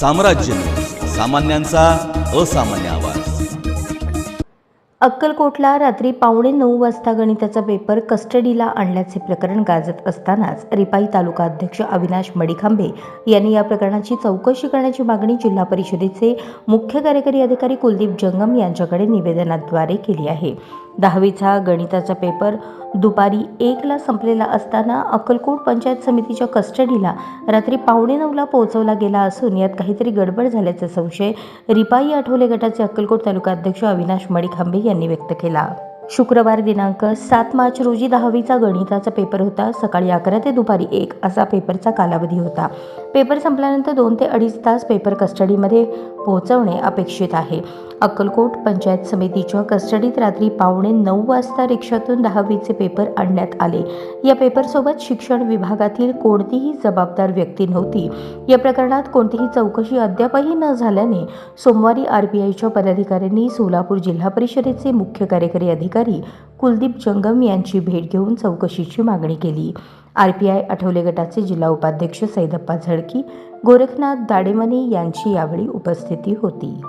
साम्राज्य. सामान्यांचा असामान्य आवाज. अक्कलकोटला रात्री पावणे नऊ वाजता गणिताचा पेपर कस्टडीला आणल्याचे प्रकरण गाजत असतानाच रिपाई तालुका अध्यक्ष अविनाश मडिखांबे यांनी या प्रकरणाची चौकशी करण्याची मागणी जिल्हा परिषदेचे मुख्य कार्यकारी अधिकारी कुलदीप जंगम यांच्याकडे निवेदनाद्वारे केली आहे. दहावीचा गणिताचा पेपर दुपारी एकला संपलेला असताना अक्कलकोट पंचायत समितीच्या कस्टडीला रात्री पावणे नऊला पोहोचवला गेला असून यात काहीतरी गडबड झाल्याचा संशय रिपाई आठवले गटाचे अक्कलकोट तालुका अध्यक्ष अविनाश मडिखांबे यांनी व्यक्त केला. शुक्रवार दिनांक सात मार्च रोजी दहावीचा गणिताचा पेपर होता. सकाळी अकरा ते दुपारी एक असा पेपरचा कालावधी होता. पेपर संपल्यानंतर दोन ते अडीच तास पेपर कस्टडीमध्ये पोहोचवणे अपेक्षित आहे. अक्कलकोट पंचायत समितीच्या कस्टडीत रात्री पावणे नऊ वाजता रिक्षातून दहावीचे पेपर आणण्यात आले. या पेपरसोबत शिक्षण विभागातील कोणतीही जबाबदार व्यक्ती नव्हती. या प्रकरणात कोणतीही चौकशी अद्यापही न झाल्याने सोमवारी आर बी आयच्या पदाधिकाऱ्यांनी सोलापूर जिल्हा परिषदेचे मुख्य कार्यकारी अधिकारी कुलदीप जंगम यांची भेट घेऊन चौकशीची मागणी केली. आर पी आय आठवले गटाचे जिल्हा उपाध्यक्ष सैदप्पा झळकी गोरखनाथ दाडेमने यांची यावेळी उपस्थिती होती.